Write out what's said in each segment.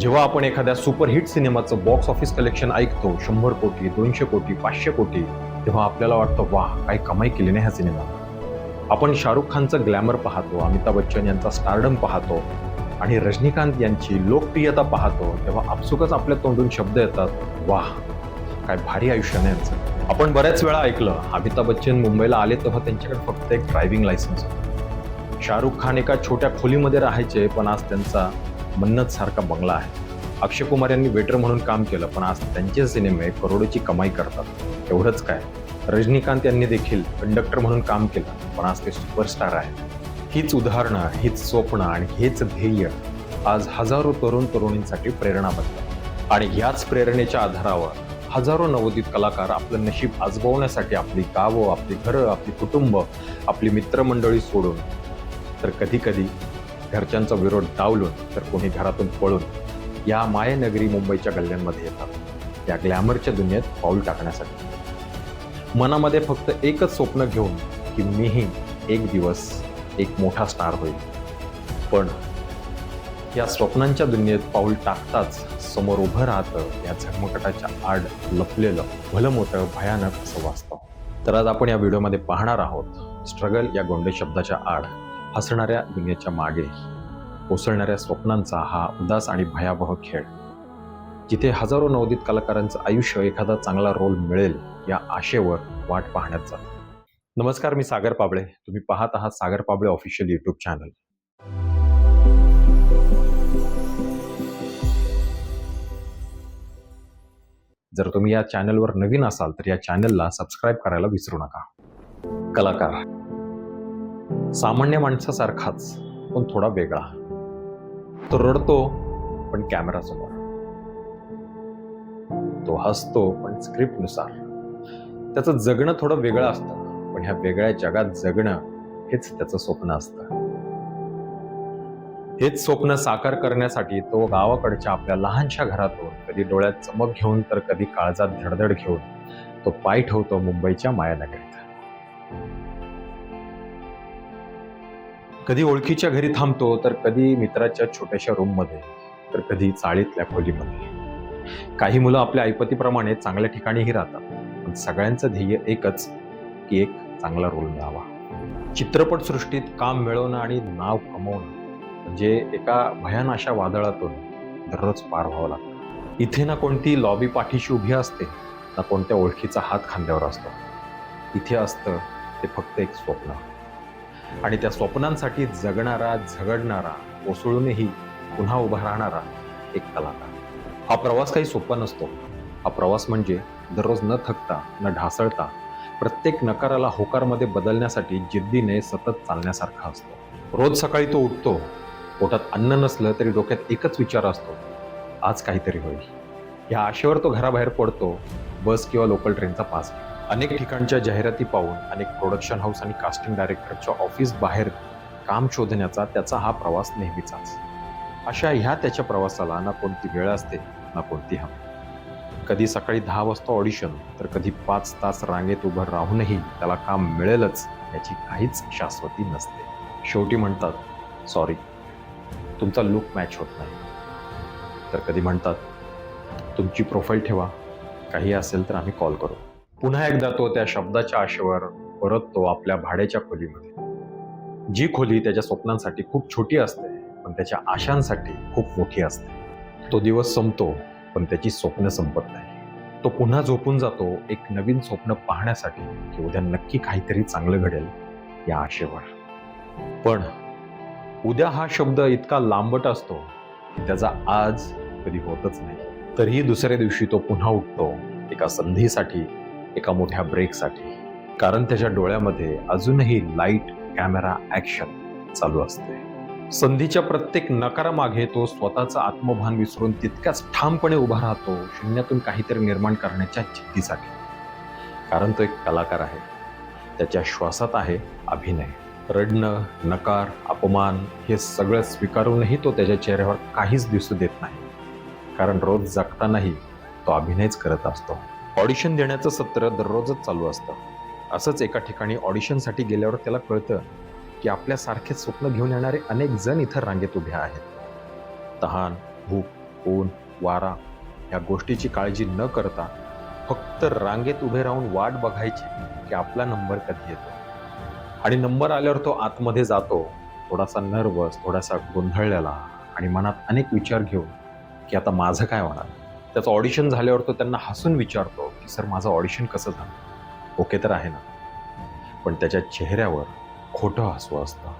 जेव्हा आपण एखाद्या सुपरहिट सिनेमाचं बॉक्स ऑफिस कलेक्शन ऐकतो शंभर कोटी दोनशे कोटी पाचशे कोटी तेव्हा आपल्याला वाटतं वा काय कमाई केली नाही ह्या सिनेमात आपण शाहरुख खानचं ग्लॅमर पाहतो अमिताभ बच्चन यांचा स्टारडम पाहतो आणि रजनीकांत यांची लोकप्रियता पाहतो तेव्हा आपसुकच आपल्या तोंडून शब्द येतात वाह काय भारी आयुष्य नाही यांचं. आपण बऱ्याच वेळा ऐकलं अमिताभ बच्चन मुंबईला आले तेव्हा त्यांच्याकडे फक्त एक ड्रायव्हिंग लायसन्स होतं. शाहरुख खान एका छोट्या खोलीमध्ये राहायचे पण आज त्यांचा मन्नत सारखा बंगला आहे. अक्षय कुमार यांनी वेटर म्हणून काम केलं पण आज त्यांचे सिनेमे करोडोची कमाई करतात. एवढंच काय? रजनीकांत यांनी देखील कंडक्टर म्हणून काम केलं पण आज ते सुपरस्टार आहेत. हीच उदाहरणं हीच स्वप्न आणि हेच ध्येय आज हजारो तरुण तरुणींसाठी प्रेरणा बनतात. आणि याच प्रेरणेच्या आधारावर हजारो नवोदित कलाकार आपलं नशीब आजमावण्यासाठी आपली गावं आपली घरं आपली कुटुंब आपली मित्रमंडळी सोडून तर कधी कधी घरच्यांचा विरोध डावलून तर कोणी घरातून पळून या मायनगरी मुंबईच्या गल्ल्यांमध्ये येतात. त्या ग्लॅमरच्या दुनियेत पाऊल टाकण्यासाठी. मनामध्ये फक्त एकच स्वप्न घेऊन की मीही एक दिवस एक मोठा स्टार होईल. पण या स्वप्नांच्या दुनियेत पाऊल टाकताच समोर उभं राहतं या झगमकटाच्या आड लपलेलं भलं मोठं भयानक असं वास्तव. तर आज आपण या व्हिडिओमध्ये पाहणार आहोत स्ट्रगल या गोंडे शब्दाच्या आड. हसणाऱ्या दुनियेच्या मागे कोसळणाऱ्या स्वप्नांचा हा उदास आणि भयावह खेळ. जिथे हजारो नवोदित कलाकारांचं आयुष्य एखादा चांगला रोल मिळेल या आशेवर वाट पाहण्यात जात. नमस्कार मी सागर पाबळे. तुम्ही पाहत आहात Sagar Pabale official YouTube channel. जर तुम्ही या चॅनलवर नवीन असाल तर या चॅनलला सबस्क्राईब करायला विसरू नका. कलाकार सामान्य माणसासारखाच पण थोडा वेगळा. तो रडतो पण कॅमेरासमोर तो हसतो पण स्क्रिप्टनुसार त्याचं जगणं थोडं वेगळं असतं पण ह्या वेगळ्या जगात जगणं हेच त्याचं स्वप्न असतं. हेच स्वप्न साकार करण्यासाठी तो गावाकडच्या आपल्या लहानशा घरातून कधी डोळ्यात चमक घेऊन तर कधी काळजात धडधड घेऊन तो पाय ठेवतो मुंबईच्या मायानगरीत कधी ओळखीच्या घरी थांबतो तर कधी मित्राच्या छोट्याशा रूममध्ये तर कधी चाळीतल्या खोलीमध्ये. काही मुलं आपल्या ऐपतीप्रमाणे चांगल्या ठिकाणीही राहतात पण सगळ्यांचं ध्येय एकच की एक चांगला रोल मिळावा. चित्रपटसृष्टीत काम मिळवणं आणि नाव कमवणं म्हणजे एका भयान अशा वादळातून दररोज पार व्हावं लागतं. इथे ना कोणती लॉबी पाठीशी उभी असते ना कोणत्या ओळखीचा हात खांद्यावर असतो. इथे असतं ते फक्त एक स्वप्न. आणि त्या स्वप्नांसाठी जगणारा झगडणारा कोसळूनही पुन्हा उभा राहणारा एक कलाकार. हा प्रवास काही सोपा नसतो. हा प्रवास म्हणजे दररोज न थकता न ढासळता प्रत्येक नकाराला होकारमध्ये बदलण्यासाठी जिद्दीने सतत चालण्यासारखा असतो. रोज सकाळी तो उठतो. पोटात अन्न नसलं तरी डोक्यात एकच विचार असतो. आज काहीतरी होईल. या आशेवर तो घराबाहेर पडतो. बस किंवा लोकल ट्रेनचा पास घेतो. अनेक ठिकाणच्या जाहिराती पाहून अनेक प्रोडक्शन हाऊस आणि कास्टिंग डायरेक्टरच्या ऑफिस बाहेर काम शोधण्याचा त्याचा हा प्रवास नेहमीचाच. अशा ह्या त्याच्या प्रवासाला ना कोणती वेळ असते ना कोणती हमी कधी सकाळी दहा वाजता ऑडिशन तर कधी पाच तास रांगेत उभं राहूनही त्याला काम मिळेलच याची काहीच शाश्वती नसते. शेवटी म्हणतात सॉरी तुमचा लुक मॅच होत नाही. तर कधी म्हणतात तुमची प्रोफाईल ठेवा काही असेल तर आम्ही कॉल करू. पुन्हा एकदा तो त्या शब्दाच्या आशेवर परततो आपल्या भाड्याच्या खोलीमध्ये. जी खोली त्याच्या स्वप्नांसाठी खूप छोटी असते पण त्याच्या आशांसाठी खूप मोठी असते. तो दिवस संपतो पण त्याची स्वप्न संपत नाही. तो पुन्हा झोपून जातो एक नवीन स्वप्न पाहण्यासाठी की उद्या नक्की काहीतरी चांगलं घडेल या आशेवर. पण उद्या हा शब्द इतका लांबट असतो की त्याचा आज कधी होतच नाही. तरीही दुसऱ्या दिवशी तो पुन्हा उठतो एका संधीसाठी एका मोठ्या ब्रेकसाठी. कारण त्याच्या डोळ्यामध्ये अजूनही लाइट कॅमेरा ऍक्शन चालू असते. संधीच्या प्रत्येक नकारामागे तो स्वतःचं आत्मभान विसरून तितक्याच ठामपणे उभा राहतो शून्यातून काहीतरी निर्माण करण्याच्या जिद्दीसाठी कारण तो एक कलाकार आहे. त्याच्या श्वासात आहे अभिनय. रडणं नकार अपमान हे सगळं स्वीकारूनही तो त्याच्या चेहऱ्यावर काहीच दिसू देत नाही. कारण रोज जगतानाही तो अभिनयच करत असतो. ऑडिशन देण्याचं सत्र दररोजच चालू असतं. असंच एका ठिकाणी ऑडिशनसाठी गेल्यावर त्याला कळतं की आपल्यासारखेच स्वप्न घेऊन येणारे अनेक जण इथं रांगेत उभे आहेत. तहान भूक ऊन वारा या गोष्टीची काळजी न करता फक्त रांगेत उभे राहून वाट बघायची की आपला नंबर कधी येतो. आणि नंबर आल्यावर तो आतमध्ये जातो. थोडासा नर्वस थोडासा गोंधळलेला आणि मनात अनेक विचार घेऊन की आता माझं काय होणार? त्याचं ऑडिशन झाल्यावर तो त्यांना हसून विचारतो की सर माझं ऑडिशन कसं झालं? ओके तर आहे ना. पण त्याच्या चेहऱ्यावर खोटं हसू असतं.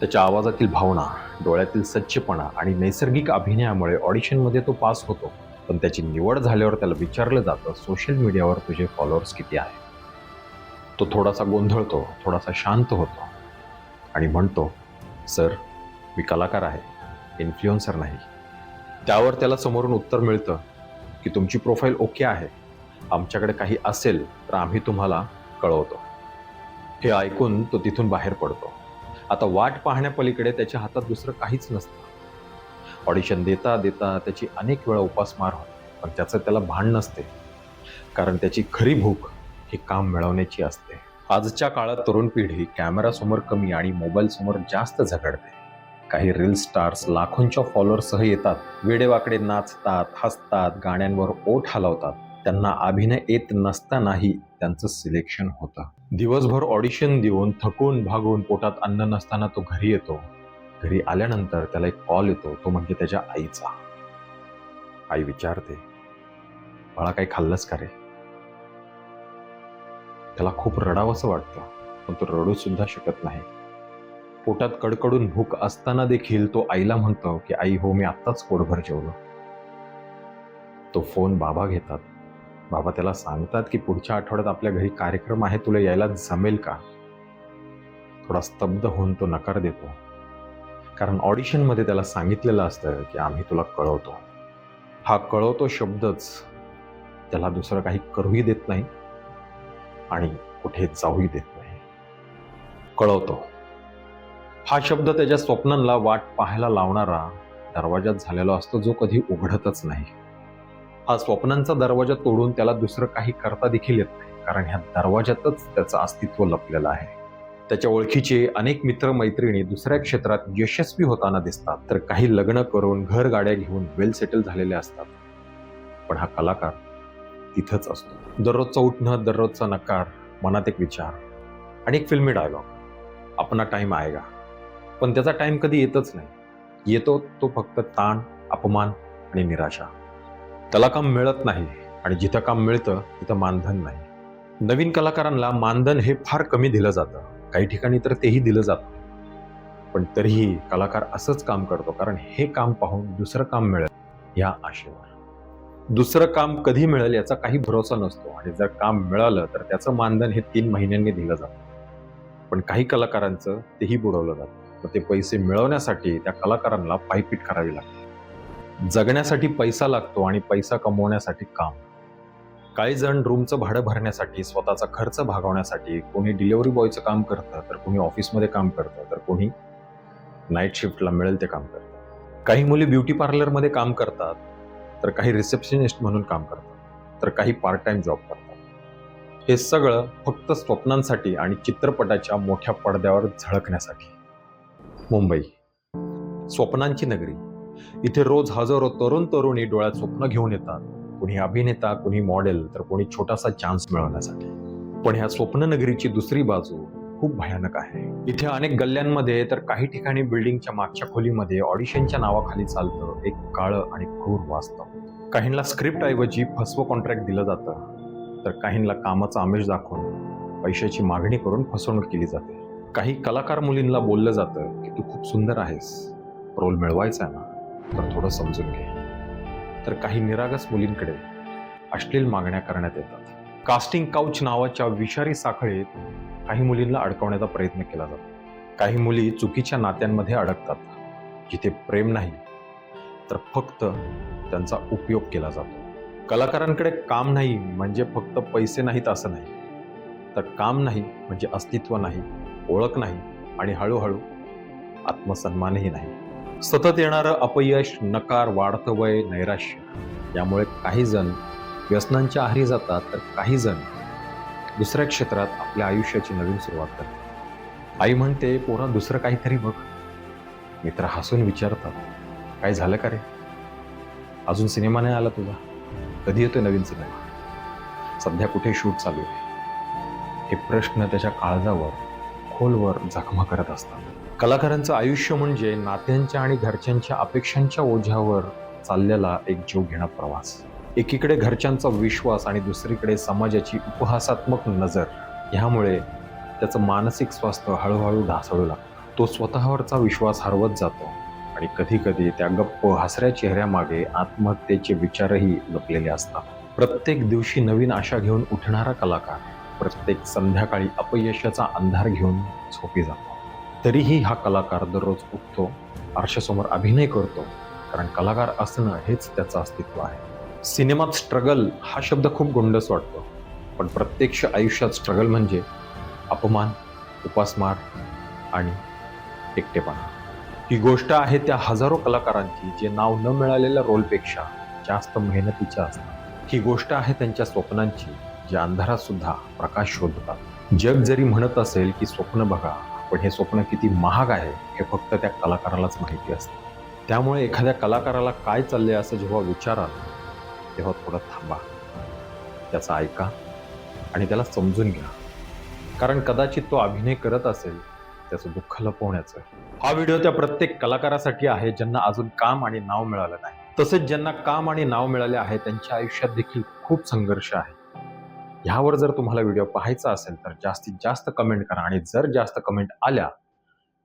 त्याच्या आवाजातील भावना डोळ्यातील सच्चेपणा आणि नैसर्गिक अभिनयामुळे ऑडिशनमध्ये तो पास होतो. पण त्याची निवड झाल्यावर त्याला विचारलं जातं सोशल मीडियावर तुझे फॉलोअर्स किती आहे तो थोडासा गोंधळतो थोडासा शांत होतो आणि म्हणतो सर मी कलाकार आहे इन्फ्लुएन्सर नाही. त्यावर त्याला समोरून उत्तर मिळतं की तुमची प्रोफाईल ओके आहे. आमच्याकडे काही असेल तर आम्ही तुम्हाला कळवतो. हे ऐकून तो तिथून बाहेर पडतो. आता वाट पाहण्यापलीकडे त्याच्या हातात दुसरं काहीच नसतं. ऑडिशन देता देता त्याची अनेक वेळा उपासमार होते पण त्याचं त्याला भान नसते. कारण त्याची खरी भूक ही काम मिळवण्याची असते. आजच्या काळात तरुण पिढी कॅमेरासमोर कमी आणि मोबाईलसमोर जास्त झगडते. काही रील स्टार्स लाखोंच्या फॉलोअर्ससह येतात. वेडेवाकडे नाचतात हसतात गाण्यांवर ओठ हलवतात. त्यांना अभिनय येत नसतानाही त्यांचं सिलेक्शन होतं. दिवसभर ऑडिशन देऊन थकून भागून पोटात अन्न नसताना तो घरी येतो. घरी आल्यानंतर त्याला एक कॉल येतो. तो म्हणजे त्याच्या आईचा. आई विचारते. बाळा काही खाल्लंस का रे? त्याला खूप रडावंसं वाटतं. पण तो रडू सुद्धा शकत नाही. पोटात कडकडून भूक असताना देखील तो आईला म्हणतो की आई हो मी आत्ताच पोटभर जेवलो. तो फोन बाबा घेतात. बाबा त्याला सांगतात की पुढच्या आठवड्यात आपल्या घरी कार्यक्रम आहे तुला यायला जमेल का? थोडा स्तब्ध होऊन तो नकार देतो. कारण ऑडिशनमध्ये त्याला सांगितलेलं असतं की आम्ही तुला कळवतो. हा कळवतो शब्दच त्याला दुसरं काही करूही देत नाही आणि कुठे जाऊही देत नाही. कळवतो. हा शब्द त्याच्या स्वप्नांना वाट पाहायला लावणारा दरवाजात झालेला असतो जो कधी उघडतच नाही. हा स्वप्नांचा दरवाजा तोडून त्याला दुसरं काही करता देखील येत नाही कारण ह्या दरवाजातच त्याचं अस्तित्व लपलेलं आहे. त्याच्या ओळखीचे अनेक मित्र मैत्रिणी दुसऱ्या क्षेत्रात यशस्वी होताना दिसतात तर काही लग्न करून घर गाड्या घेऊन वेल सेटल झालेले असतात. पण हा कलाकार तिथंच असतो. दररोजचं उठणं दररोजचा नकार मनात एक विचार आणि एक फिल्मी डायलॉग अपना टाइम आएगा. पण त्याचा टाइम कधी येतच नाही. येतो तो फक्त ताण अपमान आणि निराशा. त्याला काम मिळत नाही आणि जिथं काम मिळतं तिथं मानधन नाही. नवीन कलाकारांना मानधन हे फार कमी दिलं जातं. काही ठिकाणी तर तेही दिलं जातं. पण तरीही कलाकार असंच काम करतो कारण हे काम पाहून दुसरं काम मिळेल या आशेवर. दुसरं काम कधी मिळेल याचा काही भरोसा नसतो आणि जर काम मिळालं तर त्याचं मानधन हे तीन महिन्यांनी दिलं जातं. पण काही कलाकारांचं तेही बुडवलं जातं. मग ते पैसे मिळवण्यासाठी त्या कलाकारांना पायपीट करावी लागते. जगण्यासाठी पैसा लागतो आणि पैसा कमवण्यासाठी काम. काही जण रूमचं भाडं भरण्यासाठी स्वतःचा खर्च भागवण्यासाठी कोणी डिलिव्हरी बॉयचं काम करतं तर कोणी ऑफिसमध्ये काम करतं तर कोणी नाईट शिफ्टला मिळेल ते काम करतं. काही मुली ब्युटी पार्लरमध्ये काम करतात तर काही रिसेप्शनिस्ट म्हणून काम करतात तर काही पार्ट टाइम जॉब करतात. हे सगळं फक्त स्वप्नांसाठी आणि चित्रपटाच्या मोठ्या पडद्यावर झळकण्यासाठी. मुंबई. स्वप्नांची नगरी. इथे रोज हजारो तरुण तरुणी डोळ्यात स्वप्न घेऊन येतात. कुणी अभिनेता कुणी मॉडेल तर कोणी छोटासा चान्स मिळवण्यासाठी. पण ह्या स्वप्ननगरीची दुसरी बाजू खूप भयानक आहे. इथे अनेक गल्ल्यांमध्ये तर काही ठिकाणी बिल्डिंगच्या मागच्या खोलीमध्ये ऑडिशनच्या नावाखाली चालतं एक काळं आणि क्रूर वास्तव. काहींना स्क्रिप्ट ऐवजी फसवं कॉन्ट्रॅक्ट दिलं जातं. तर काहींना कामाचा आमिष दाखवून पैशाची मागणी करून फसवणूक केली जाते. काही कलाकार मुलींना बोललं जातं की तू खूप सुंदर आहेस. रोल मिळवायचा आहे ना? तर थोडं समजून घे. तर काही निरागस मुलींकडे अश्लील मागण्या करण्यात येतात. कास्टिंग काउच नावाच्या विषारी साखळीत काही मुलींना अडकवण्याचा प्रयत्न केला जातो. काही मुली चुकीच्या नात्यांमध्ये अडकतात. जिथे प्रेम नाही तर फक्त त्यांचा उपयोग केला जातो. कलाकारांकडे काम नाही म्हणजे फक्त पैसे नाहीत असं नाही. तर काम नाही म्हणजे अस्तित्व नाही. ओळख नाही आणि हळूहळू आत्मसन्मानही नाही. सतत येणारं अपयश नकार वाढतं वय नैराश्य यामुळे काही जण व्यसनांच्या आहारी जातात तर काही जण दुसऱ्या क्षेत्रात आपल्या आयुष्याची नवीन सुरुवात करतात. आई म्हणते पोरा दुसरं काहीतरी बघ. मित्र हसून विचारतात काय झालं का रे? अजून सिनेमा नाही आला तुझा? कधी येतोय नवीन सिनेमा? सध्या कुठे शूट चालू आहे? हे प्रश्न त्याच्या काळजावर खोलवर जखमा करत असतात. कलाकारांचं आयुष्य म्हणजे नात्यांच्या आणि घरच्यांच्या अपेक्षांच्या ओझ्यावर चाललेला एक जीव घेणा प्रवास. एकीकडे घरच्यांचा विश्वास आणि दुसरीकडे समाजाची उपहासात्मक नजर. ह्यामुळे त्याचं मानसिक स्वास्थ्य हळूहळू ढासळू लागतं. तो स्वतःवरचा विश्वास हरवत जातो आणि कधी कधी त्या गप्प हसऱ्या चेहऱ्यामागे आत्महत्येचे विचारही लपलेले असतात. प्रत्येक दिवशी नवीन आशा घेऊन उठणारा कलाकार प्रत्येक संध्याकाळी अपयशाचा अंधार घेऊन झोपी जातो. तरीही हा कलाकार दररोज उठतो आरशासमोर अभिनय करतो कारण कलाकार असणं हेच त्याचं अस्तित्व आहे. सिनेमात स्ट्रगल हा शब्द खूप गोंडस वाटतो पण प्रत्यक्ष आयुष्यात स्ट्रगल म्हणजे अपमान उपासमार आणि एकटेपणा. ही गोष्ट आहे त्या हजारो कलाकारांची जे नाव न मिळालेल्या रोलपेक्षा जास्त मेहनतीच्या असतात. ही गोष्ट आहे त्यांच्या स्वप्नांची जे अंधारात सुद्धा प्रकाश शोधतात. जग जरी म्हणत असेल की स्वप्न बघा पण हे स्वप्न किती महाग आहे हे फक्त त्या कलाकारालाच माहिती असतं. त्यामुळे एखाद्या कलाकाराला काय चालले असं जेव्हा विचाराल तेव्हा थोडं थांबा. त्याचा ऐका आणि त्याला समजून घ्या. कारण कदाचित तो अभिनय करत असेल त्याचं दुःख लपवण्याचं. हा व्हिडिओ त्या प्रत्येक कलाकारासाठी आहे ज्यांना अजून काम आणि नाव मिळालं नाही. तसेच ज्यांना काम आणि नाव मिळाले आहे त्यांच्या आयुष्यात देखील खूप संघर्ष आहे. ह्यावर जर तुम्हाला व्हिडिओ पाहायचा असेल तर जास्तीत जास्त कमेंट करा. आणि जर जास्त कमेंट आल्या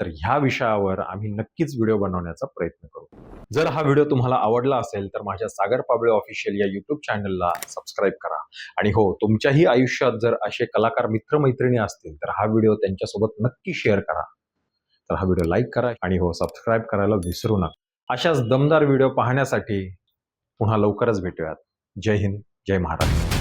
तर ह्या विषयावर आम्ही नक्कीच व्हिडिओ बनवण्याचा प्रयत्न करू. जर हा व्हिडिओ तुम्हाला आवडला असेल तर माझ्या सागर पाबळे ऑफिशियल या युट्यूब चॅनलला सबस्क्राईब करा. आणि हो तुमच्याही आयुष्यात जर असे कलाकार मित्रमैत्रिणी असतील तर हा व्हिडिओ त्यांच्यासोबत नक्की शेअर करा. तर हा व्हिडिओ लाईक करा आणि हो सबस्क्राईब करायला विसरू नका. अशाच दमदार व्हिडिओ पाहण्यासाठी पुन्हा लवकरच भेटूयात. जय हिंद जय महाराष्ट्र.